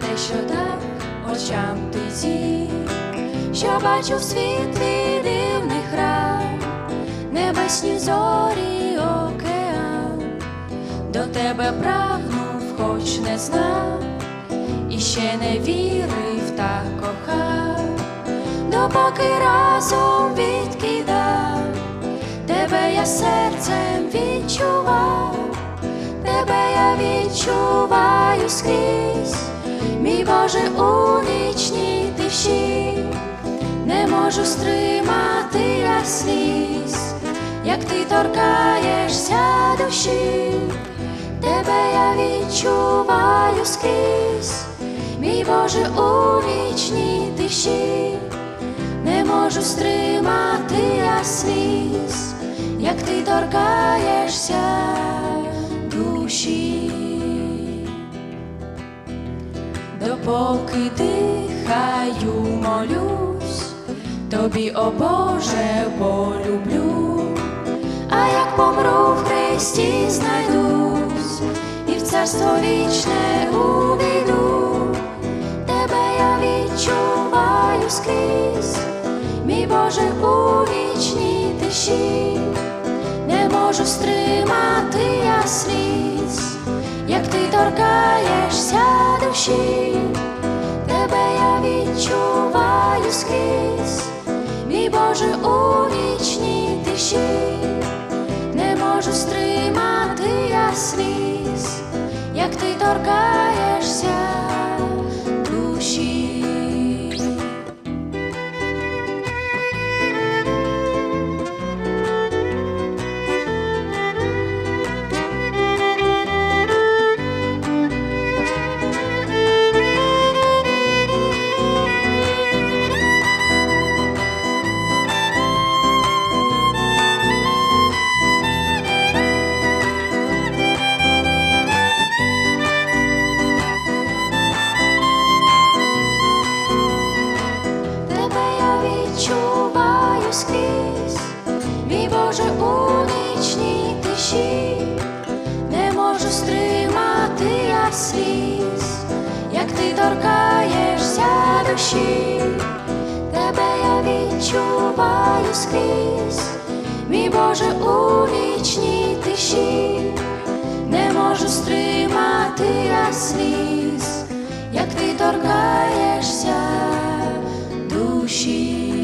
що дав очам ти ті, що бачу в світлі дивних рам, небесні зорі, океан, до тебе прагнув, хоч не знав, і ще не вірив та кохав, допоки разом відкидав, тебе я серцем відчував, тебе я відчуваю скрізь, Боже, у нічній тиші, не можу стримати я сліз, як ти торкаєшся душі, тебе я відчуваю скрізь, мій Боже, у вічній тиші, не можу стримати я сліз, як ти торкаєшся допоки дихаю, молюсь, тобі, о Боже, полюблю, а як помру в Христі знайдусь, і в царство вічне увійду, тебе я відчуваю скрізь, мій Боже, у вічній тиші, не можу стримати я сліз, як ти торкаєшся душі, Боже, у вічній тиші, не можу стримати я сліз, як ти торкаєшся сліз, як ти торкаєшся душі, тебе я відчуваю скрізь, мій Боже, у вічній тиші, не можу стримати я сліз, як ти торкаєшся душі.